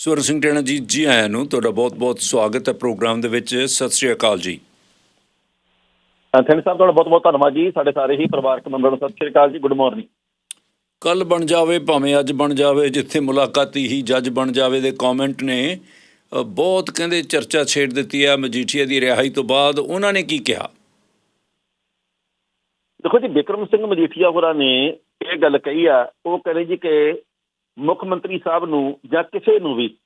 ਸਵਰਨ ਸਿੰਘ ਟੈਣਾ ਜੀ ਜੀ ਆਇਆਂ ਨੂੰ ਤੁਹਾਡਾ ਬਹੁਤ-ਬਹੁਤ ਸਵਾਗਤ ਹੈ ਪ੍ਰੋਗਰਾਮ ਦੇ ਵਿੱਚ। ਸਤਿ ਸ੍ਰੀ ਅਕਾਲ ਜੀ। ਥੈਂਕ ਸਾਹਿਬ ਤੁਹਾਡਾ ਬਹੁਤ ਬਹੁਤ ਧੰਨਵਾਦ ਜੀ। ਸਾਡੇ ਸਾਰੇ ਹੀ ਪਰਿਵਾਰਕ ਮੈਂਬਰਾਂ ਨੂੰ ਸਤਿ ਸ਼੍ਰੀ ਅਕਾਲ ਜੀ। ਗੁੱਡ ਮਾਰਨਿੰਗ ਕੱਲ ਬਣ ਜਾਵੇ ਭਾਵੇਂ ਅੱਜ ਬਣ ਜਾਵੇ ਜਿੱਥੇ ਮੁਲਾਕਾਤੀ ਹੀ ਜੱਜ ਬਣ ਜਾਵੇ ਦੇ ਕਮੈਂਟ ਨੇ ਬਹੁਤ ਕਹਿੰਦੇ ਚਰਚਾ ਛੇੜ ਦਿੱਤੀ ਹੈ ਮਜੀਠੀਆ ਦੀ ਰਿਹਾਈ ਤੋਂ ਬਾਅਦ। ਉਹਨਾਂ ਨੇ ਕੀ ਕਿਹਾ? ਦੇਖੋ ਜੀ ਵਿਕਰਮ ਸਿੰਘ ਮਜੀਠੀਆ ਹੋਰਾਂ ਨੇ ਇਹ ਗੱਲ ਕਹੀ ਆ ਉਹ ਕਹਿੰਦੇ ਜੀ ਕਿ ਮੁੱਖ ਮੰਤਰੀ ਸਾਹਿਬ ਨੂੰ ਜਾਂ ਕਿਸੇ ਨੂੰ ਵੀ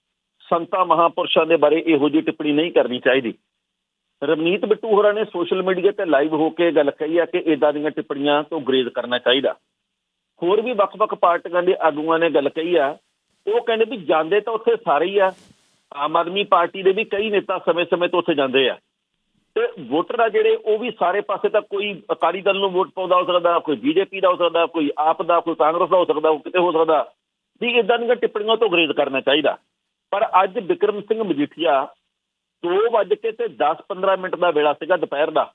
ਸੰਤਾਂ ਮਹਾਪੁਰਸ਼ਾਂ ਦੇ ਬਾਰੇ ਇਹੋ ਜਿਹੀ ਟਿੱਪਣੀ ਨਹੀਂ ਕਰਨੀ ਚਾਹੀਦੀ। ਰਵਨੀਤ ਬਿੱਟੂ ਹੋਰਾਂ ਨੇ ਸੋਸ਼ਲ ਮੀਡੀਆ ਤੇ ਲਾਈਵ ਹੋ ਕੇ ਗੱਲ ਕਹੀ ਆ ਕਿ ਇਦਾਂ ਦੀਆਂ ਟਿੱਪਣੀਆਂ ਤੋਂ ਗਰੇਜ਼ ਕਰਨਾ ਚਾਹੀਦਾ। ਹੋਰ ਵੀ ਵੱਖ-ਵੱਖ ਪਾਰਟੀਆਂ ਦੇ ਆਗੂਆਂ ਨੇ ਗੱਲ ਕਹੀ ਆ, ਉਹ ਕਹਿੰਦੇ ਵੀ ਜਾਂਦੇ ਤਾਂ ਉੱਥੇ ਸਾਰੇ ਹੀ ਆ, ਆਮ ਆਦਮੀ ਪਾਰਟੀ ਦੇ ਵੀ ਕਈ ਨੇਤਾ ਸਮੇਂ-ਸਮੇਂ ਤੋਂ ਉੱਥੇ ਜਾਂਦੇ ਆ। ਤੇ ਵੋਟਰ ਆ ਜਿਹੜੇ, ਉਹ ਵੀ ਸਾਰੇ ਪਾਸੇ ਤਾਂ ਕੋਈ ਅਕਾਲੀ ਦਲ ਨੂੰ ਵੋਟ ਪਾਉਂਦਾ ਹੋ ਸਕਦਾ, ਕੋਈ ਬੀਜੇਪੀ ਦਾ ਹੋ ਸਕਦਾ, ਕੋਈ ਆਪ ਦਾ, ਕੋਈ ਕਾਂਗਰਸ ਦਾ ਹੋ ਸਕਦਾ ਉਹ ਕਿਤੇ ਹੋ ਸਕਦਾ। ਵੀ ਇਦਾਂ ਦੀਆਂ ਟਿੱਪਣੀਆਂ ਤੋਂ ਗਰੇਜ਼ ਕਰਨਾ ਚਾਹੀਦਾ। ਪਰ ਅੱਜ ਵਿਕਰਮ ਸਿੰਘ ਮਜੀਠੀਆ 2 ਵਜੇ ਕੇ ਤੇ 10-15 ਮਿੰਟ ਦਾ ਵੇਲਾ ਸੀਗਾ ਦੁਪਹਿਰ ਦਾ।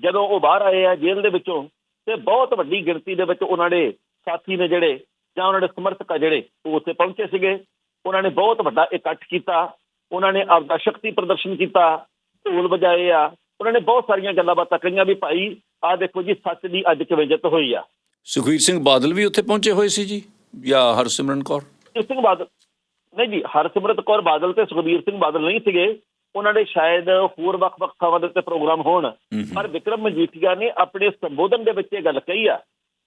ਜਦੋਂ ਉਹ ਬਾਹਰ ਆਏ ਆ ਜੇਲ੍ਹ ਦੇ ਵਿੱਚੋਂ ਤੇ ਬਹੁਤ ਵੱਡੀ ਗਿਣਤੀ ਦੇ ਵਿੱਚ ਉਹਨਾਂ ਦੇ ਸਾਥੀ ਨੇ ਜਿਹੜੇ ਜਾਂ ਉਹਨਾਂ ਦੇ ਸਮਰਥਕ ਆ ਜਿਹੜੇ ਉਹ ਉੱਥੇ ਪਹੁੰਚੇ ਸੀਗੇ। ਉਹਨਾਂ ਨੇ ਬਹੁਤ ਵੱਡਾ ਇਕੱਠ ਕੀਤਾ। ਉਹਨਾਂ ਨੇ ਆਪਦਾ ਸ਼ਕਤੀ ਪ੍ਰਦਰਸ਼ਨ ਕੀਤਾ, ਢੋਲ ਵਜਾਏ ਆ। ਉਹਨਾਂ ਨੇ ਬਹੁਤ ਸਾਰੀਆਂ ਗੱਲਾਂ ਬਾਤਾਂ ਕਹੀਆਂ ਵੀ ਭਾਈ, ਆਹ ਦੇਖੋ ਜੀ, ਸੱਚ ਦੀ ਅੱਜ ਕਿਵੇਂ ਜਿੱਤ ਹੋਈ ਆ। ਸੁਖਵੀਰ ਸਿੰਘ ਬਾਦਲ ਵੀ ਉੱਥੇ ਪਹੁੰਚੇ ਹੋਏ ਸੀ ਜੀ। ਜਾਂ ਹਰਸਿਮਰਨ ਕੌਰ? ਸਿੰਘ ਬਾਦਲ। ਨਹੀਂ ਜੀ ਹਰਸਿਮਰਤ ਕੌਰ ਬਾਦਲ ਤੇ ਸੁਖਬੀਰ ਸਿੰਘ ਬਾਦਲ ਨਹੀਂ ਸੀਗੇ। ਉਹਨਾਂ ਦੇ ਸ਼ਾਇਦ ਹੋਰ ਵੱਖ-ਵੱਖ ਥਾਵਾਂ ਦੇ ਉੱਤੇ ਪ੍ਰੋਗਰਾਮ ਹੋਣ। ਪਰ ਵਿਕਰਮ ਮਜੀਠੀਆ ਨੇ ਆਪਣੇ ਸੰਬੋਧਨ ਦੇ ਵਿੱਚ ਇਹ ਗੱਲ ਕਹੀ ਆ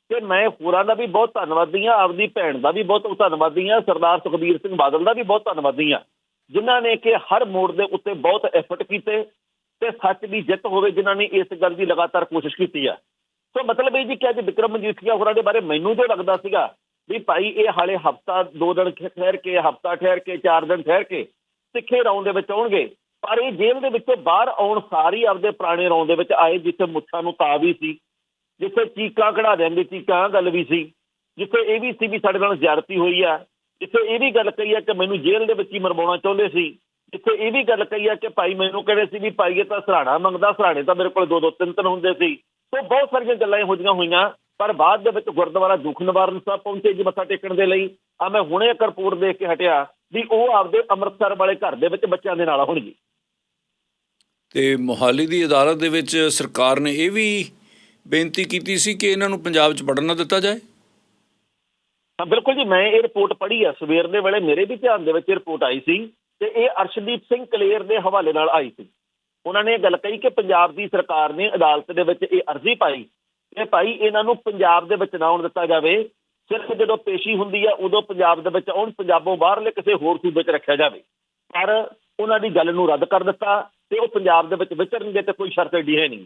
ਕਿ ਮੈਂ ਹੋਰਾਂ ਦਾ ਵੀ ਬਹੁਤ ਧੰਨਵਾਦੀ ਆ ਆਪਦੀ ਭੈਣ ਦਾ ਵੀ ਬਹੁਤ ਧੰਨਵਾਦੀ ਆ ਸਰਦਾਰ ਸੁਖਬੀਰ ਸਿੰਘ ਬਾਦਲ ਦਾ ਵੀ ਬਹੁਤ ਧੰਨਵਾਦੀ ਆ ਜਿਨ੍ਹਾਂ ਨੇ ਕਿ ਹਰ ਮੋੜ ਦੇ ਉੱਤੇ ਬਹੁਤ ਐਫਰਟ ਕੀਤੇ ਤੇ ਸੱਚ ਦੀ ਜਿੱਤ ਹੋਵੇ ਜਿਨ੍ਹਾਂ ਨੇ ਇਸ ਗੱਲ ਦੀ ਲਗਾਤਾਰ ਕੋਸ਼ਿਸ਼ ਕੀਤੀ ਆ। ਸੋ ਮਤਲਬ ਇਹ ਜੀ ਕਿ ਅੱਜ ਵਿਕਰਮ ਮਜੀਠੀਆ ਹੋਰਾਂ ਦੇ ਬਾਰੇ ਮੈਨੂੰ ਜੋ ਲੱਗਦਾ ਸੀਗਾ ਵੀ ਭਾਈ ਇਹ ਹਾਲੇ ਹਫਤਾ, ਦੋ ਦਿਨ ਠਹਿਰ ਕੇ, ਹਫਤਾ ਠਹਿਰ ਕੇ, ਚਾਰ ਦਿਨ ਠਹਿਰ ਕੇ ਸਿੱਖੇ ਰੌਂ ਦੇ ਵਿੱਚ ਆਉਣਗੇ। ਪਰ ਇਹ ਜੇਲ੍ਹ ਦੇ ਵਿੱਚੋਂ ਬਾਹਰ ਆਉਣ ਸਾਰੀ ਆਪਦੇ ਪੁਰਾਣੇ ਰੌਂ ਦੇ ਵਿੱਚ ਆਏ ਜਿੱਥੇ ਮੁੱਛਾਂ ਨੂੰ ਤਾ ਵੀ ਸੀ, ਜਿੱਥੇ ਚੀਕਾਂ ਕਢਾ ਦੇਣਗੇ ਚੀਕਾਂ ਗੱਲ ਵੀ ਸੀ, ਜਿੱਥੇ ਇਹ ਵੀ ਸੀ ਵੀ ਸਾਡੇ ਨਾਲ ਜਿਆਰਤੀ ਹੋਈ ਆ, ਜਿੱਥੇ ਇਹ ਵੀ ਗੱਲ ਕਹੀ ਆ ਕਿ ਮੈਨੂੰ ਜੇਲ੍ਹ ਦੇ ਵਿੱਚ ਹੀ ਮਰਵਾਉਣਾ ਚਾਹੁੰਦੇ ਸੀ, ਜਿੱਥੇ ਇਹ ਵੀ ਗੱਲ ਕਹੀ ਆ ਕਿ ਭਾਈ ਮੈਨੂੰ ਕਹਿੰਦੇ ਸੀ ਵੀ ਭਾਈ ਇਹ ਤਾਂ ਸਰਾਣਾ ਮੰਗਦਾ, ਸਰਾਣੇ ਤਾਂ ਮੇਰੇ ਕੋਲ ਦੋ ਦੋ ਤਿੰਨ ਤਿੰਨ ਹੁੰਦੇ ਸੀ। ਸੋ ਬਹੁਤ ਸਾਰੀਆਂ ਗੱਲਾਂ ਇਹੋ ਜਿਹੀਆਂ ਹੋਈਆਂ ਪਰ ਬਾਅਦ ਦੇ ਵਿੱਚ ਗੁਰਦੁਆਰਾ ਦੁੱਖ ਨਿਵਾਰਨ ਸਾਹਿਬ ਪਹੁੰਚੇ ਜੀ ਮੱਥਾ ਟੇਕਣ ਦੇ ਲਈ ਆ ਮੈਂ ਹੁਣੇ ਇੱਕ ਰਿਪੋਰਟ ਦੇਖ ਕੇ ਹਟਿਆ ਵੀ ਉਹ ਆਪਦੇ ਅੰਮ੍ਰਿਤਸਰ ਵਾਲੇ ਘਰ ਦੇ ਵਿੱਚ ਬੱਚਿਆਂ ਦੇ ਨਾਲ ਹੋਣਗੇ। ਤੇ ਮੋਹਾਲੀ ਦੀ ਅਦਾਲਤ ਦੇ ਵਿੱਚ ਸਰਕਾਰ ਨੇ ਇਹ ਵੀ ਬੇਨਤੀ ਕੀਤੀ ਸੀ ਕਿ ਇਹਨਾਂ ਨੂੰ ਪੰਜਾਬ 'ਚ ਵੜਨ ਨਾ ਦਿੱਤਾ ਜਾਏ? ਹਾਂ ਬਿਲਕੁਲ ਜੀ ਮੈਂ ਇਹ ਰਿਪੋਰਟ ਪੜ੍ਹੀ ਆ। ਸਵੇਰ ਦੇ ਵੇਲੇ ਮੇਰੇ ਵੀ ਧਿਆਨ ਦੇ ਵਿੱਚ ਇਹ ਰਿਪੋਰਟ ਆਈ ਸੀ ਤੇ ਇਹ ਅਰਸ਼ਦੀਪ ਸਿੰਘ ਕਲੇਰ ਦੇ ਹਵਾਲੇ ਨਾਲ ਆਈ ਸੀ। ਉਹਨਾਂ ਨੇ ਇਹ ਗੱਲ ਕਹੀ ਕਿ ਪੰਜਾਬ ਦੀ ਸਰਕਾਰ ਨੇ ਅਦਾਲਤ ਦੇ ਵਿੱਚ ਇਹ ਅਰਜ਼ੀ ਪਾਈ ਕਿ ਭਾਈ ਇਹਨਾਂ ਨੂੰ ਪੰਜਾਬ ਦੇ ਵਿੱਚ ਨਾ ਆਉਣ ਦਿੱਤਾ ਜਾਵੇ, ਸਿਰਫ ਜਦੋਂ ਪੇਸ਼ੀ ਹੁੰਦੀ ਆ, ਉਦੋਂ ਪੰਜਾਬ ਦੇ ਵਿੱਚ ਆਉਣ, ਪੰਜਾਬੋਂ ਬਾਹਰਲੇ ਕਿਸੇ ਹੋਰ ਸੂਬੇ 'ਚ ਰੱਖਿਆ ਜਾਵੇ। ਪਰ ਉਹਨਾਂ ਦੀ ਗੱਲ ਨੂੰ ਰੱਦ ਕਰ ਦਿੱਤਾ ਤੇ ਉਹ ਪੰਜਾਬ ਦੇ ਵਿੱਚ ਵਿਚਰਨਗੇ ਤੇ ਕੋਈ ਸ਼ਰਤ ਏਡੀ ਹੈ ਨਹੀਂ।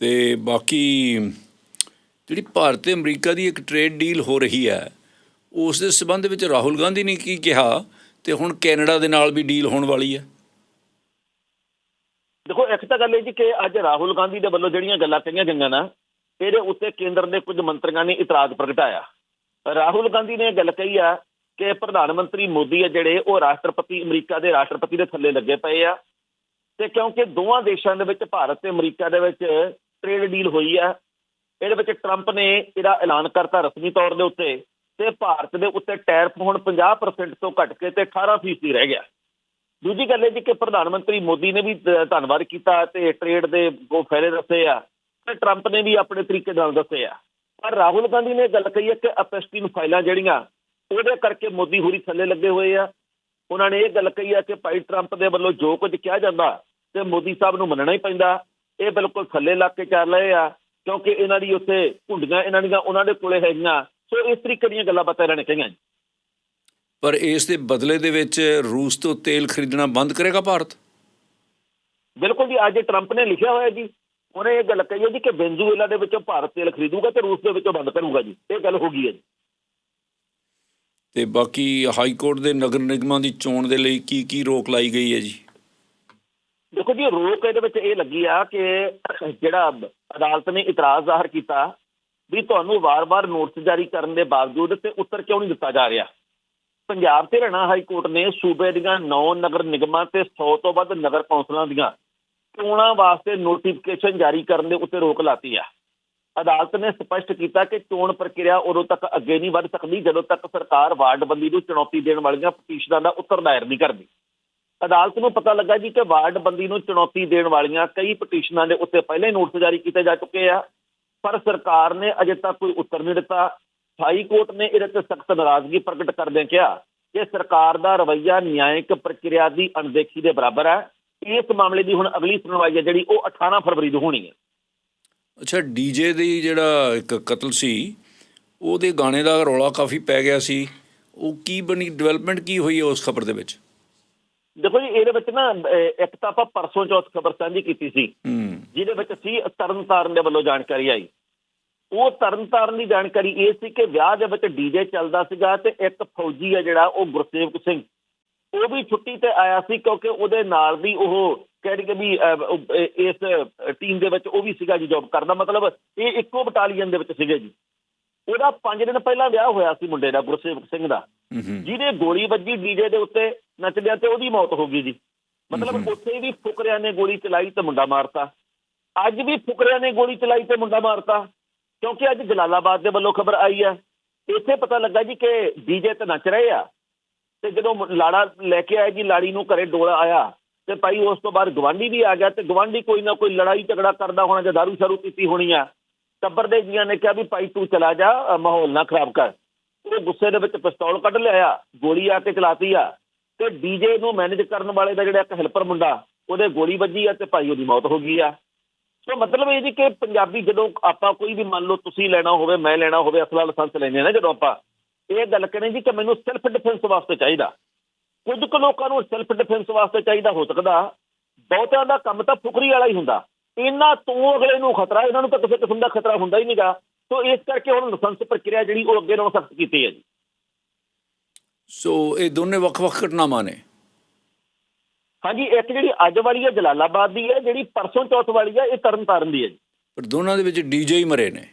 ਤੇ ਬਾਕੀ ਜਿਹੜੀ ਭਾਰਤ ਤੇ ਅਮਰੀਕਾ ਦੀ ਇੱਕ ਟ੍ਰੇਡ ਡੀਲ ਹੋ ਰਹੀ ਹੈ, ਉਸ ਦੇ ਸਬੰਧ ਵਿੱਚ ਰਾਹੁਲ ਗਾਂਧੀ ਨੇ ਕੀ ਕਿਹਾ ਤੇ ਹੁਣ ਕੈਨੇਡਾ ਦੇ ਨਾਲ ਵੀ ਡੀਲ ਹੋਣ ਵਾਲੀ ਹੈ? ਦੇਖੋ, ਇੱਕ ਤਾਂ ਗੱਲ ਇਹ ਜੀ ਕਿ ਅੱਜ ਰਾਹੁਲ ਗਾਂਧੀ ਦੇ ਵੱਲੋਂ ਜਿਹੜੀਆਂ ਗੱਲਾਂ ਕਹੀਆਂ ਗਈਆਂ ਨਾ, ਇਹਦੇ ਉੱਤੇ ਕੇਂਦਰ ਦੇ ਕੁਝ ਮੰਤਰੀਆਂ ਨੇ ਇਤਰਾਜ਼ ਪ੍ਰਗਟਾਇਆ। ਰਾਹੁਲ ਗਾਂਧੀ ਨੇ ਇਹ ਗੱਲ ਕਹੀ ਆ ਕਿ ਪ੍ਰਧਾਨ ਮੰਤਰੀ ਮੋਦੀ ਆ ਜਿਹੜੇ, ਉਹ ਰਾਸ਼ਟਰਪਤੀ, ਅਮਰੀਕਾ ਦੇ ਰਾਸ਼ਟਰਪਤੀ ਦੇ ਥੱਲੇ ਲੱਗੇ ਪਏ ਆ। ਤੇ ਕਿਉਂਕਿ ਦੋਵਾਂ ਦੇਸ਼ਾਂ ਦੇ ਵਿੱਚ, ਭਾਰਤ ਤੇ ਅਮਰੀਕਾ ਦੇ ਵਿੱਚ ਟ੍ਰੇਡ ਡੀਲ ਹੋਈ ਆ। ਇਹਦੇ ਵਿੱਚ ਟਰੰਪ ਨੇ ਇਹਦਾ ਐਲਾਨ ਕਰਤਾ ਰਸਮੀ ਤੌਰ ਦੇ ਉੱਤੇ। ਤੇ ਭਾਰਤ ਦੇ ਉੱਤੇ ਟੈਰਿਫ ਹੁਣ 50% ਤੋਂ ਘਟ ਕੇ ਤੇ 18% ਰਹਿ ਗਿਆ। ਦੂਜੀ ਗੱਲ ਇਹ ਜੀ ਕਿ ਪ੍ਰਧਾਨ ਮੰਤਰੀ ਮੋਦੀ ਨੇ ਵੀ ਧੰਨਵਾਦ ਕੀਤਾ ਤੇ ਟ੍ਰੇਡ ਦੇ ਉਹ ਫਾਇਦੇ ਦੱਸੇ ਆ ਤੇ ਟਰੰਪ ਨੇ ਵੀ ਆਪਣੇ ਤਰੀਕੇ ਨਾਲ ਦੱਸੇ ਆ। ਪਰ ਰਾਹੁਲ ਗਾਂਧੀ ਨੇ ਇਹ ਗੱਲ ਕਹੀ ਹੈ ਕਿ ਅਪੈਸਟੀਨ ਫਾਈਲਾਂ ਜਿਹੜੀਆਂ, ਉਹਦੇ ਕਰਕੇ ਮੋਦੀ ਹੁਰੀ ਥੱਲੇ ਲੱਗੇ ਹੋਏ ਆ। ਉਹਨਾਂ ਨੇ ਇਹ ਗੱਲ ਕਹੀ ਆ ਕਿ ਭਾਈ ਟਰੰਪ ਦੇ ਵੱਲੋਂ ਜੋ ਕੁਝ ਕਿਹਾ ਜਾਂਦਾ ਤੇ ਮੋਦੀ ਸਾਹਿਬ ਨੂੰ ਮੰਨਣਾ ਹੀ ਪੈਂਦਾ। ਇਹ ਬਿਲਕੁਲ ਥੱਲੇ ਲੱਗ ਕੇ ਚੱਲ ਰਹੇ ਆ, ਕਿਉਂਕਿ ਇਹਨਾਂ ਦੀ ਉੱਥੇ ਘੁੰਡੀਆਂ ਇਹਨਾਂ ਦੀਆਂ, ਉਹਨਾਂ ਦੇ ਕੋਲੇ ਹੈਗੀਆਂ। ਸੋ ਇਸ ਤਰੀਕੇ ਦੀਆਂ ਗੱਲਾਂ ਬਾਤਾਂ ਇਹਨਾਂ ਨੇ ਕਹੀਆਂ ਜੀ। ਪਰ ਇਸ ਦੇ ਬਦਲੇ ਦੇ ਵਿੱਚ ਰੂਸ ਤੋਂ ਤੇਲ ਖਰੀਦਣਾ ਬੰਦ ਕਰੇਗਾ ਭਾਰਤ? ਬਿਲਕੁਲ ਜੀ ਅੱਜ ਟਰੰਪ ਨੇ ਲਿਖਿਆ ਹੋਇਆ ਜੀ। ਉਹਨੇ ਇਹ ਗੱਲ ਕਹੀ ਹੈ ਜੀ ਕਿ ਵੈਨਜ਼ੂਏਲਾ ਦੇ ਵਿੱਚੋਂ ਭਾਰਤ ਤੇਲ ਖਰੀਦੂਗਾ ਤੇ ਰੂਸ ਦੇ ਵਿੱਚੋਂ ਬੰਦ ਕਰੂਗਾ ਜੀ। ਇਹ ਗੱਲ ਹੋ ਗਈ ਹੈ ਜੀ। ਤੇ ਬਾਕੀ ਹਾਈ ਕੋਰਟ ਦੇ ਨਗਰ ਨਿਗਮਾਂ ਦੀ ਚੋਣ ਦੇ ਲਈ ਕੀ ਕੀ ਰੋਕ ਲਾਈ ਗਈ ਹੈ ਜੀ? ਦੇਖੋ ਜੀ ਰੋਕ ਇਹਦੇ ਵਿੱਚ ਇਹ ਲੱਗੀ ਆ ਕਿ ਜਿਹੜਾ ਅਦਾਲਤ ਨੇ ਇਤਰਾਜ਼ ਜ਼ਾਹਰ ਕੀਤਾ ਵੀ ਤੁਹਾਨੂੰ ਵਾਰ-ਵਾਰ ਨੋਟਿਸ ਜਾਰੀ ਕਰਨ ਦੇ ਬਾਵਜੂਦ ਤੇ ਉੱਤਰ ਕਿਉਂ ਨਹੀਂ ਦਿੱਤਾ ਜਾ ਰਿਹਾ। ਪੰਜਾਬ ਤੇ ਹਰਿਆਣਾ ਹਾਈ ਕੋਰਟ ਨੇ ਸੂਬੇ ਦੀਆਂ 9 ਨਗਰ ਨਿਗਮਾਂ ਤੇ 100 ਤੋਂ ਵੱਧ ਨਗਰ ਕੌਂਸਲਾਂ ਦੀਆਂ ਚੋਣਾਂ ਵਾਸਤੇ ਨੋਟੀਫਿਕੇਸ਼ਨ ਜਾਰੀ ਕਰਨ ਦੇ ਉੱਤੇ ਰੋਕ ਲਾਤੀ ਆ। ਅਦਾਲਤ ਨੇ ਸਪਸ਼ਟ ਕੀਤਾ ਕਿ ਚੋਣ ਪ੍ਰਕਿਰਿਆ ਉਦੋਂ ਤੱਕ ਅੱਗੇ ਨਹੀਂ ਵੱਧ ਸਕਦੀ ਜਦੋਂ ਤੱਕ ਸਰਕਾਰ ਵਾਰਡਬੰਦੀ ਨੂੰ ਚੁਣੌਤੀ ਦੇਣ ਵਾਲੀਆਂ ਪਟੀਸ਼ਨਾਂ ਦਾ ਉੱਤਰ ਦਾਇਰ ਨਹੀਂ ਕਰਦੀ। ਅਦਾਲਤ ਨੂੰ ਪਤਾ ਲੱਗਾ ਜੀ ਕਿ ਵਾਰਡਬੰਦੀ ਨੂੰ ਚੁਣੌਤੀ ਦੇਣ ਵਾਲੀਆਂ ਕਈ ਪਟੀਸ਼ਨਾਂ ਦੇ ਉੱਤੇ ਪਹਿਲਾਂ ਹੀ ਨੋਟਿਸ ਜਾਰੀ ਕੀਤੇ ਜਾ ਚੁੱਕੇ ਆ, ਪਰ ਸਰਕਾਰ ਨੇ ਅਜੇ ਤੱਕ ਕੋਈ ਉੱਤਰ ਨਹੀਂ ਦਿੱਤਾ। ਹਾਈ ਕੋਰਟ ਨੇ ਇਹਦੇ ਤੇ ਸਖਤ ਨਾਰਾਜ਼ਗੀ ਪ੍ਰਗਟ ਕਰਦਿਆਂ ਕਿਹਾ ਕਿ ਸਰਕਾਰ ਦਾ ਰਵੱਈਆ ਨਿਆਇਕ ਪ੍ਰਕਿਰਿਆ ਦੀ ਅਣਦੇਖੀ ਦੇ ਬਰਾਬਰ ਹੈ। ਇਸ ਮਾਮਲੇ ਦੀ ਹੁਣ ਅਗਲੀ ਸੁਣਵਾਈ ਹੈ ਜਿਹੜੀ ਉਹ 18 ਫਰਵਰੀ ਨੂੰ ਹੋਣੀ ਹੈ। ਅੱਛਾ ਡੀਜੇ ਦੀ ਜਿਹੜਾ ਇੱਕ ਕਤਲ ਸੀ ਉਹਦੇ ਗਾਣੇ ਦਾ ਰੌਲਾ ਕਾਫੀ ਪੈ ਗਿਆ ਸੀ। ਉਹ ਕੀ ਬਣੀ ਡਿਵੈਲਪਮੈਂਟ ਕੀ ਹੋਈ ਹੈ ਉਸ ਖਬਰ ਦੇ ਵਿੱਚ? ਦੇਖੋ ਜੀ ਇਹਦੇ ਵਿੱਚ ਨਾ ਇੱਕ ਤਾਂ ਆਪਾਂ ਪਰਸੋਂ ਚੌਥ ਖਬਰ ਸਾਂਝੀ ਕੀਤੀ ਸੀ। ਜਿਹਦੇ ਵਿੱਚ ਸੀ ਤਰਨਤਾਰਨ ਦੇ ਵੱਲੋਂ ਜਾਣਕਾਰੀ ਆਈ। ਉਹ ਤਰਨਤਾਰਨ ਦੀ ਜਾਣਕਾਰੀ ਇਹ ਸੀ ਕਿ ਵਿਆਹ ਦੇ ਵਿੱਚ ਡੀਜੇ ਚੱਲਦਾ ਸੀਗਾ ਤੇ ਇੱਕ ਫੌਜੀ ਆ ਜਿਹੜਾ ਉਹ ਗੁਰਸੇਵਕ ਸਿੰਘ। ਉਹ ਵੀ ਛੁੱਟੀ ਤੇ ਆਇਆ ਸੀ ਕਿਉਂਕਿ ਉਹਦੇ ਨਾਲ ਦੀ ਉਹ ਕਹਿ ਕਿ ਵੀ ਇਸ ਟੀਮ ਦੇ ਵਿੱਚ ਉਹ ਵੀ ਸੀਗਾ ਜੀ ਜੌਬ ਕਰਦਾ ਮਤਲਬ ਇਹ ਇੱਕੋ ਬਟਾਲੀਅਨ ਦੇ ਵਿੱਚ ਸੀਗੇ ਜੀ। ਉਹਦਾ 5 ਦਿਨ ਪਹਿਲਾਂ ਵਿਆਹ ਹੋਇਆ ਸੀ ਮੁੰਡੇ ਦਾ ਗੁਰਸੇਵਕ ਸਿੰਘ ਦਾ। ਜਿਹਦੇ ਗੋਲੀ ਵੱਜੀ ਡੀਜੇ ਦੇ ਉੱਤੇ ਨੱਚਦਿਆਂ ਤੇ ਉਹਦੀ ਮੌਤ ਹੋ ਗਈ ਜੀ। ਮਤਲਬ ਉੱਥੇ ਵੀ ਫੁਕਰਿਆਂ ਨੇ ਗੋਲੀ ਚਲਾਈ ਤੇ ਮੁੰਡਾ ਮਾਰਤਾ। ਅੱਜ ਵੀ ਫੁਕਰਿਆਂ ਨੇ ਗੋਲੀ ਚਲਾਈ ਤੇ ਮੁੰਡਾ ਮਾਰਤਾ। ਕਿਉਂਕਿ ਅੱਜ ਜਲਾਲਾਬਾਦ ਦੇ ਵੱਲੋਂ ਖਬਰ ਆਈ ਹੈ। ਇੱਥੇ ਪਤਾ ਲੱਗਾ ਜੀ ਕਿ ਡੀਜੇ ਤੇ ਨੱਚ ਰਹੇ ਆ। ਤੇ ਜਦੋਂ ਲਾੜਾ ਲੈ ਕੇ ਆਇਆ ਜੀ, ਲਾੜੀ ਨੂੰ ਘਰੇ ਡੋਲਾ ਆਇਆ, ਤੇ ਭਾਈ ਉਸ ਤੋਂ ਬਾਅਦ ਗਵਾਂਢੀ ਵੀ ਆ ਗਿਆ ਤੇ ਗਵਾਂਢੀ ਕੋਈ ਨਾ ਕੋਈ ਲੜਾਈ ਝਗੜਾ ਕਰਦਾ ਹੋਣਾ ਜਾਂ ਦਾਰੂ ਸ਼ਾਰੂ ਪੀਤੀ ਹੋਣੀ ਆ। ਟੱਬਰ ਦੇ ਜੀਆਂ ਨੇ ਕਿਹਾ ਵੀ ਭਾਈ ਤੂੰ ਚਲਾ ਜਾ ਮਾਹੌਲ ਨਾ ਖਰਾਬ ਕਰ। ਉਹ ਗੁੱਸੇ ਦੇ ਵਿੱਚ ਪਿਸਤੌਲ ਕੱਢ ਲਿਆ ਗੋਲੀ ਆ ਕੇ ਚਲਾਤੀ ਆ। ਤੇ ਡੀਜੇ ਨੂੰ ਮੈਨੇਜ ਕਰਨ ਵਾਲੇ ਦਾ ਜਿਹੜਾ ਇੱਕ ਹੈਲਪਰ ਮੁੰਡਾ, ਉਹਦੇ ਗੋਲੀ ਵੱਜੀ ਆ ਤੇ ਭਾਈ ਉਹਦੀ ਮੌਤ ਹੋ ਗਈ ਆ। ਸੋ ਮਤਲਬ ਇਹ ਜੀ ਕਿ ਪੰਜਾਬੀ ਜਦੋਂ ਆਪਾਂ ਕੋਈ ਵੀ ਮੰਨ ਲਓ ਤੁਸੀਂ ਲੈਣਾ ਹੋਵੇ, ਮੈਂ ਲੈਣਾ ਹੋਵੇ, ਅਸਲਾ ਲਾਇਸੈਂਸ ਲੈਣੇ ਨਾ ਜਦੋਂ ਆਪਾਂ, ਇਹ ਗੱਲ ਕਰਨੀ ਜੀ ਕਿ ਮੈਨੂੰ ਸੈਲਫ ਡਿਫੈਂਸ ਵਾਸਤੇ ਚਾਹੀਦਾ। ਕੁਝ ਕੁ ਲੋਕਾਂ ਨੂੰ ਸੈਲਫ ਡਿਫੈਂਸ ਵਾਸਤੇ ਚਾਹੀਦਾ ਹੋ ਸਕਦਾ, ਬਹੁਤਿਆਂ ਦਾ ਕੰਮ ਤਾਂ ਫੁਕਰੀ ਵਾਲਾ ਹੀ ਹੁੰਦਾ। ਇਹਨਾਂ ਤੋਂ ਅਗਲੇ ਨੂੰ ਖਤਰਾ, ਇਹਨਾਂ ਨੂੰ ਤਾਂ ਕਿਸੇ ਕਿਸਮ ਦਾ ਖਤਰਾ ਹੁੰਦਾ ਹੀ ਨਹੀਂਗਾ। ਸੋ ਇਸ ਕਰਕੇ ਹੁਣ ਲਾਇਸੈਂਸ ਪ੍ਰਕਿਰਿਆ ਜਿਹੜੀ ਉਹ ਅੱਗੇ ਨਾਲੋਂ ਸਖਤ ਕੀਤੀ ਹੈ ਜੀ। ਸੋ ਇਹ ਦੋਨੇ ਵੱਖ-ਵੱਖ ਘਟਨਾਵਾਂ ਨੇ। ਹਾਂਜੀ ਇੱਕ ਜਿਹੜੀ ਅੱਜ ਵਾਲੀ ਹੈ ਜਲਾਲਾਬਾਦ ਦੀ ਹੈ ਜਿਹੜੀ ਪਰਸੋਂ ਚੌਥ ਵਾਲੀ ਹੈ ਇਹ ਤਰਨਤਾਰਨ ਦੀ ਹੈ ਜੀ। ਪਰ ਦੋਨਾਂ ਦੇ ਵਿੱਚ ਡੀਜੇ ਹੀ ਮਰੇ ਨੇ।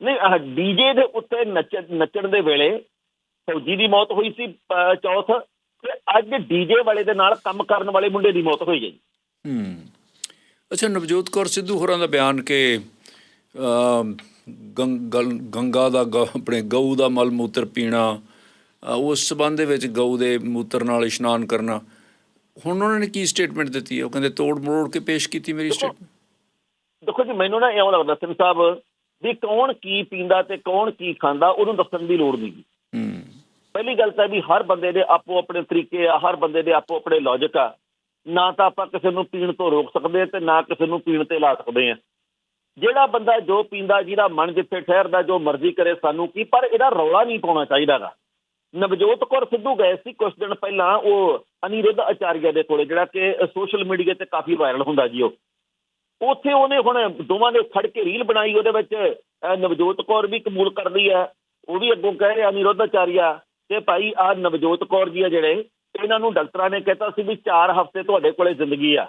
ਨਹੀਂ ਡੀਜੇ ਦੇ ਉੱਤੇ ਨੱਚ ਨੱਚਣ ਦੇ ਵੇਲੇ ਫੌਜੀ ਦੀ ਮੌਤ ਹੋਈ ਸੀ ਚੌਥ ਤੇ ਅੱਜ ਡੀਜੇ ਵਾਲੇ ਦੇ ਨਾਲ ਕੰਮ ਕਰਨ ਵਾਲੇ ਮੁੰਡੇ ਦੀ ਮੌਤ ਹੋਈ ਹੈ ਜੀ। ਹੂੰ। ਅੱਛਾ ਨਵਜੋਤ ਕੌਰ ਸਿੱਧੂ ਹੋਰਾਂ ਦਾ ਬਿਆਨ ਕਿ ਗੰਗਾ ਦਾ ਆਪਣੇ ਗਊ ਦਾ ਮਲ ਮੂਤਰ ਪੀਣਾ ਉਸ ਸਬੰਧ ਦੇ ਵਿੱਚ ਗਊ ਦੇ ਮੂਤਰ ਨਾਲ ਇਸ਼ਨਾਨ ਕਰਨਾ ਹੁਣ ਉਹਨਾਂ ਨੇ ਕੀ ਸਟੇਟਮੈਂਟ ਦਿੱਤੀ ਹੈ? ਉਹ ਕਹਿੰਦੇ ਤੋੜ ਮਰੋੜ ਕੇ ਪੇਸ਼ ਕੀਤੀ ਮੇਰੀ ਸਟੇਟਮੈਂਟ ਦੇਖੋ ਜੀ ਮੈਨੂੰ ਨਾ ਇਉਂ ਲੱਗਦਾ ਸਿੰਘ ਸਾਹਿਬ ਵੀ ਕੌਣ ਕੀ ਪੀਂਦਾ ਤੇ ਕੌਣ ਕੀ ਖਾਂਦਾ ਉਹਨੂੰ ਦੱਸਣ ਦੀ ਲੋੜ ਨਹੀਂ ਹੂੰ। ਪਹਿਲੀ ਗੱਲ ਤਾਂ ਵੀ ਹਰ ਬੰਦੇ ਦੇ ਆਪੋ ਆਪਣੇ ਤਰੀਕੇ ਆ ਹਰ ਬੰਦੇ ਦੇ ਆਪੋ ਆਪਣੇ ਲੌਜੀਕ ਆ। ਨਾ ਤਾਂ ਆਪਾਂ ਕਿਸੇ ਨੂੰ ਪੀਣ ਤੋਂ ਰੋਕ ਸਕਦੇ ਤੇ ਨਾ ਕਿਸੇ ਨੂੰ ਪੀਣ ਤੇ ਲਾ ਸਕਦੇ ਆ। ਜਿਹੜਾ ਬੰਦਾ ਜੋ ਪੀਂਦਾ ਜਿਹਦਾ ਮਨ ਜਿੱਥੇ ਠਹਿਰਦਾ ਜੋ ਮਰਜ਼ੀ ਕਰੇ ਸਾਨੂੰ ਕੀ ਪਰ ਇਹਦਾ ਰੌਲਾ ਨਹੀਂ ਪਾਉਣਾ ਚਾਹੀਦਾਗਾ। ਨਵਜੋਤ ਕੌਰ ਸਿੱਧੂ ਗਏ ਸੀ ਕੁਝ ਦਿਨ ਪਹਿਲਾਂ ਉਹ ਅਨਿਰੁੱਧ ਆਚਾਰੀਆ ਦੇ ਕੋਲੇ, ਜਿਹੜਾ ਕਿ ਸੋਸ਼ਲ ਮੀਡੀਆ ਤੇ ਕਾਫੀ ਵਾਇਰਲ ਹੁੰਦਾ ਜੀ ਉਹ। ਉੱਥੇ ਉਹਨੇ ਹੁਣ ਦੋਵਾਂ ਨੇ ਫੜ ਕੇ ਰੀਲ ਬਣਾਈ, ਉਹਦੇ ਵਿੱਚ ਨਵਜੋਤ ਕੌਰ ਵੀ ਕਬੂਲ ਕਰਦੀ ਆ ਉਹ ਵੀ ਅੱਗੋਂ ਕਹਿ ਰਿਹਾ ਅਨਿਰੁੱਧ ਆਚਾਰੀਆ, ਤੇ ਭਾਈ ਆ ਨਵਜੋਤ ਕੌਰ ਜੀ ਆ ਜਿਹੜੇ, ਇਹਨਾਂ ਨੂੰ ਡਾਕਟਰਾਂ ਨੇ ਕਹਿਤਾ ਸੀ ਵੀ 4 ਹਫ਼ਤੇ ਤੁਹਾਡੇ ਕੋਲੇ ਜ਼ਿੰਦਗੀ ਆ।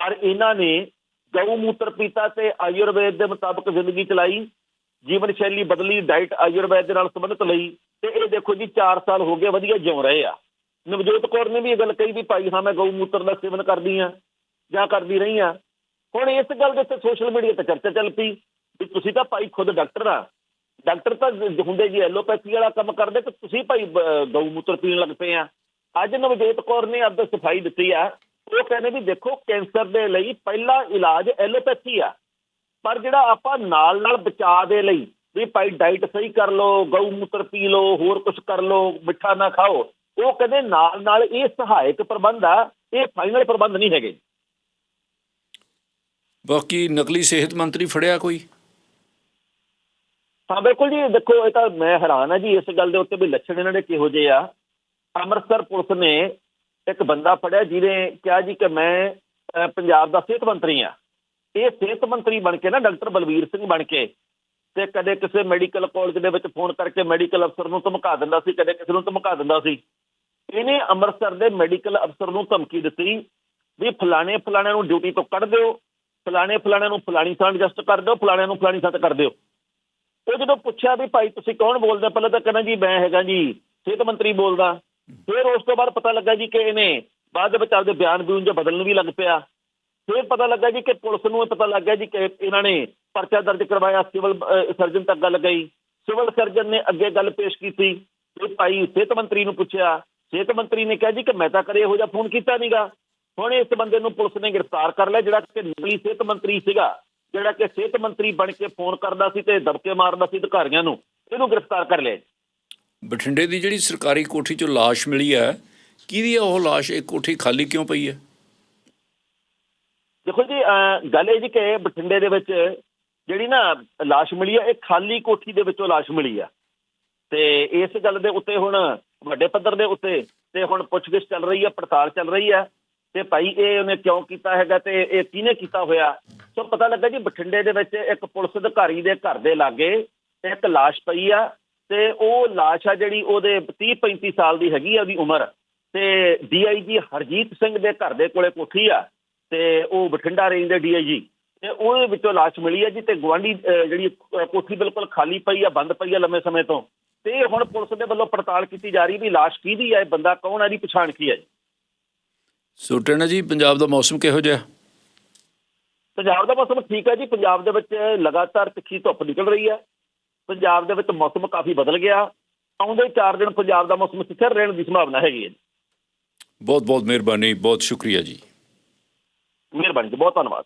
ਪਰ ਇਹਨਾਂ ਨੇ ਗਊ ਮੂਤਰ ਪੀਤਾ ਤੇ ਆਯੁਰਵੇਦ ਦੇ ਮੁਤਾਬਕ ਜ਼ਿੰਦਗੀ ਚਲਾਈ, ਜੀਵਨ ਸ਼ੈਲੀ ਬਦਲੀ ਡਾਈਟ ਆਯੁਰਵੇਦ ਦੇ ਨਾਲ ਸੰਬੰਧਿਤ ਲਈ, ਤੇ ਇਹ ਦੇਖੋ ਜੀ 4 ਸਾਲ ਹੋ ਗਏ, ਵਧੀਆ ਜਿਉ ਰਹੇ ਆ। ਨਵਜੋਤ ਕੌਰ ਨੇ ਵੀ ਇਹ ਗੱਲ ਕਹੀ ਵੀ ਭਾਈ ਹਾਂ, ਮੈਂ ਗਊ ਮੂਤਰ ਦਾ ਸੇਵਨ ਕਰਦੀ ਆ ਜਾਂ ਕਰਦੀ ਰਹੀ ਆ ਹੁਣ ਇਸ ਗੱਲ ਦੇ ਉੱਤੇ ਸੋਸ਼ਲ ਮੀਡੀਆ ਤੇ ਚਰਚਾ ਚੱਲ ਪਈ ਵੀ ਤੁਸੀਂ ਤਾਂ ਭਾਈ ਖੁਦ ਡਾਕਟਰ ਆ। ਡਾਕਟਰ ਤਾਂ ਹੁੰਦੇ ਜੀ ਐਲੋਪੈਥੀ ਵਾਲਾ ਕੰਮ ਕਰਦੇ ਤੇ ਤੁਸੀਂ ਭਾਈ ਗਊ ਮੂਤਰ ਪੀਣ ਲੱਗ ਪਏ ਆ। ਅੱਜ ਨਵਜੋਤ ਕੌਰ ਨੇ ਆਪਦਾ ਸਫ਼ਾਈ ਦਿੱਤੀ ਆ। ਉਹ ਕਹਿੰਦੇ ਵੀ ਦੇਖੋ ਕੈਂਸਰ ਦੇ ਲਈ ਪਹਿਲਾ ਇਲਾਜ ਐਲੋਪੈਥੀ ਆ। ਪਰ ਜਿਹੜਾ ਆਪਾਂ ਨਾਲ ਨਾਲ ਬਚਾਅ ਦੇ ਲਈ ਵੀ ਭਾਈ ਡਾਈਟ ਸਹੀ ਕਰ ਲਓ, ਗਊ ਮੂਤਰ ਪੀ ਲਓ, ਹੋਰ ਕੁਝ ਕਰ ਲਓ, ਮਿੱਠਾ ਨਾ ਖਾਓ ਉਹ ਕਹਿੰਦੇ ਨਾਲ ਨਾਲ ਇਹ ਸਹਾਇਕ ਪ੍ਰਬੰਧ ਆ ਇਹ ਫਾਈਨਲ ਪ੍ਰਬੰਧ ਨਹੀਂ ਹੈਗੇ। ਬਾਕੀ ਨਕਲੀ ਸਿਹਤ ਮੰਤਰੀ ਫੜਿਆ ਕੋਈ? ਹਾਂ ਬਿਲਕੁਲ ਜੀ ਦੇਖੋ ਇਹ ਤਾਂ ਮੈਂ ਹੈਰਾਨ ਆ ਜੀ ਇਸ ਗੱਲ ਦੇ ਉੱਤੇ ਵੀ ਲੱਛਣ ਇਹਨਾਂ ਦੇ ਕਿਹੋ ਜਿਹੇ ਆ। ਅੰਮ੍ਰਿਤਸਰ ਪੁਲਿਸ ਨੇ ਇੱਕ ਬੰਦਾ ਫੜਿਆ ਜਿਹਨੇ ਕਿਹਾ ਜੀ ਕਿ ਮੈਂ ਪੰਜਾਬ ਦਾ ਸਿਹਤ ਮੰਤਰੀ ਆ। ਇਹ ਸਿਹਤ ਮੰਤਰੀ ਬਣ ਕੇ ਨਾ ਡਾਕਟਰ ਬਲਵੀਰ ਸਿੰਘ ਬਣ ਕੇ ਤੇ ਕਦੇ ਕਿਸੇ ਮੈਡੀਕਲ ਕਾਲਜ ਦੇ ਵਿੱਚ ਫੋਨ ਕਰਕੇ ਮੈਡੀਕਲ ਅਫਸਰ ਨੂੰ ਧਮਕਾ ਦਿੰਦਾ ਸੀ ਕਦੇ ਕਿਸੇ ਨੂੰ ਧਮਕਾ ਦਿੰਦਾ ਸੀ। ਇਹਨੇ ਅੰਮ੍ਰਿਤਸਰ ਦੇ ਮੈਡੀਕਲ ਅਫਸਰ ਨੂੰ ਧਮਕੀ ਦਿੱਤੀ ਵੀ ਫਲਾਣੇ ਫਲਾਣੇ ਨੂੰ ਡਿਊਟੀ ਤੋਂ ਕੱਢ ਦਿਓ, ਫਲਾਣੇ ਫਲਾਣੇ ਨੂੰ ਫਲਾਣੀ ਥਾਂ ਐਡਜਸਟ ਕਰ ਦਿਓ ਫਲਾਣੇ ਨੂੰ ਫਲਾਣੀ ਥਾਂ ਤੇ ਕਰ ਦਿਓ। ਉਹ ਜਦੋਂ ਪੁੱਛਿਆ ਵੀ ਭਾਈ ਤੁਸੀਂ ਕੌਣ ਬੋਲਦੇ, ਪਹਿਲਾਂ ਤਾਂ ਕਹਿੰਦਾ ਜੀ ਮੈਂ ਹੈਗਾ ਜੀ, ਸਿਹਤ ਮੰਤਰੀ ਬੋਲਦਾ। ਫਿਰ ਉਸ ਤੋਂ ਬਾਅਦ ਪਤਾ ਲੱਗਾ ਜੀ ਕਿ ਇਹਨੇ ਬਾਅਦ ਦੇ ਵਿੱਚ ਆਪਦੇ ਬਿਆਨ ਬਿਊਨ ਜਿਹਾ ਬਦਲਣ ਵੀ ਲੱਗ ਪਿਆ। ਫਿਰ ਪਤਾ ਲੱਗਾ ਜੀ ਕਿ ਪੁਲਿਸ ਨੂੰ ਇਹ ਪਤਾ ਲੱਗ ਗਿਆ ਜੀ ਕਿ ਇਹਨਾਂ ਨੇ ਪਰਚਾ ਦਰਜ ਕਰਵਾਇਆ, ਸਿਵਲ ਸਰਜਨ ਤੱਕ ਗੱਲ ਗਈ। ਸਿਵਲ ਸਰਜਨ ਨੇ ਅੱਗੇ ਗੱਲ ਪੇਸ਼ ਕੀਤੀ ਤੇ ਭਾਈ ਸਿਹਤ ਮੰਤਰੀ ਨੂੰ ਪੁੱਛਿਆ ਸਿਹਤ ਮੰਤਰੀ ਨੇ ਕਿਹਾ ਜੀ ਕਿ ਮੈਂ ਤਾਂ ਕਦੇ ਇਹੋ ਜਿਹਾ ਫੋਨ ਕੀਤਾ ਨਹੀਂਗਾ ਹੁਣ ਇਸ ਬੰਦੇ ਨੂੰ ਪੁਲਿਸ ਨੇ ਗ੍ਰਿਫਤਾਰ ਕਰ ਲਿਆ ਜਿਹੜਾ ਕਿ ਨਕਲੀ ਸਿਹਤ ਮੰਤਰੀ ਸੀਗਾ ਜਿਹੜਾ ਕਿ ਸਿਹਤ ਮੰਤਰੀ ਬਣ ਕੇ ਫੋਨ ਕਰਦਾ ਸੀ ਤੇ ਦਬਕੇ ਮਾਰਦਾ ਸੀ ਅਧਿਕਾਰੀਆਂ ਨੂੰ ਇਹਨੂੰ ਗ੍ਰਿਫਤਾਰ ਕਰ ਲਿਆ। ਬਠਿੰਡੇ ਦੀ ਜਿਹੜੀ ਸਰਕਾਰੀ ਕੋਠੀ 'ਚੋਂ ਲਾਸ਼ ਮਿਲੀ ਹੈ ਕਿਹਦੀ ਹੈ ਉਹ ਲਾਸ਼? ਇਹ ਕੋਠੀ ਖਾਲੀ ਕਿਉਂ ਪਈ ਹੈ? ਦੇਖੋ ਜੀ ਗੱਲ ਇਹ ਜੀ ਕਿ ਬਠਿੰਡੇ ਦੇ ਵਿੱਚ ਜਿਹੜੀ ਨਾ ਲਾਸ਼ ਮਿਲੀ ਆ ਇਹ ਖਾਲੀ ਕੋਠੀ ਦੇ ਵਿੱਚੋਂ ਲਾਸ਼ ਮਿਲੀ ਆ। ਤੇ ਇਸ ਗੱਲ ਦੇ ਉੱਤੇ ਹੁਣ ਵੱਡੇ ਪੱਧਰ ਦੇ ਉੱਤੇ ਤੇ ਹੁਣ ਪੁੱਛਗਿੱਛ ਚੱਲ ਰਹੀ ਹੈ, ਪੜਤਾਲ ਚੱਲ ਰਹੀ ਹੈ ਤੇ ਭਾਈ ਇਹ ਉਹਨੇ ਕਿਉਂ ਕੀਤਾ ਹੈਗਾ ਤੇ ਇਹ ਕਿਹਨੇ ਕੀਤਾ ਹੋਇਆ? ਸੋ ਪਤਾ ਲੱਗਾ ਜੀ ਬਠਿੰਡੇ ਦੇ ਵਿੱਚ ਇੱਕ ਪੁਲਿਸ ਅਧਿਕਾਰੀ ਦੇ ਘਰ ਦੇ ਲਾਗੇ ਇੱਕ ਲਾਸ਼ ਪਈ ਆ ਤੇ ਉਹ ਲਾਸ਼ ਆ ਜਿਹੜੀ ਉਹਦੇ 30 35 ਸਾਲ ਦੀ ਹੈਗੀ ਆ ਉਹਦੀ ਉਮਰ ਤੇ ਡੀਆਈਜੀ ਹਰਜੀਤ ਸਿੰਘ ਦੇ ਘਰ ਦੇ ਕੋਲੇ ਕੋਠੀ ਆ ਤੇ ਉਹ ਬਠਿੰਡਾ ਰੇਂਜ ਦੇ ਡੀਆਈਜੀ ਤੇ ਉਹਦੇ ਵਿੱਚੋਂ ਲਾਸ਼ ਮਿਲੀ ਹੈ ਜੀ ਤੇ ਗਵਾਂਢੀ ਜਿਹੜੀ ਕੋਠੀ ਬਿਲਕੁਲ ਖਾਲੀ ਪਈ ਆ, ਬੰਦ ਪਈ ਆ ਲੰਮੇ ਸਮੇਂ ਤੋਂ। ਤੇ ਹੁਣ ਪੁਲਿਸ ਦੇ ਵੱਲੋਂ ਪੜਤਾਲ ਕੀਤੀ ਜਾ ਰਹੀ ਵੀ ਲਾਸ਼ ਕਿਹਦੀ ਹੈ ਬੰਦਾ ਕੌਣ ਹੈ ਦੀ ਪਛਾਣ ਕੀ ਹੈ ਜੀ? ਸੋ ਟੈਣਾ ਜੀ ਪੰਜਾਬ ਦਾ ਮੌਸਮ ਕਿਹੋ ਜਿਹਾ? ਪੰਜਾਬ ਦਾ ਮੌਸਮ ਠੀਕ ਹੈ ਜੀ ਪੰਜਾਬ ਦੇ ਵਿੱਚ ਲਗਾਤਾਰ ਤਿੱਖੀ ਧੁੱਪ ਨਿਕਲ ਰਹੀ ਹੈ ਪੰਜਾਬ ਦੇ ਵਿੱਚ ਮੌਸਮ ਕਾਫੀ ਬਦਲ ਗਿਆ। ਆਉਂਦੇ 4 ਦਿਨ ਪੰਜਾਬ ਦਾ ਮੌਸਮ ਸਥਿਰ ਰਹਿਣ ਦੀ ਸੰਭਾਵਨਾ ਹੈਗੀ ਹੈ ਜੀ। ਬਹੁਤ ਬਹੁਤ ਮਿਹਰਬਾਨੀ ਬਹੁਤ ਸ਼ੁਕਰੀਆ ਜੀ। ਮਿਹਰਬਾਨੀ ਜੀ ਬਹੁਤ ਧੰਨਵਾਦ।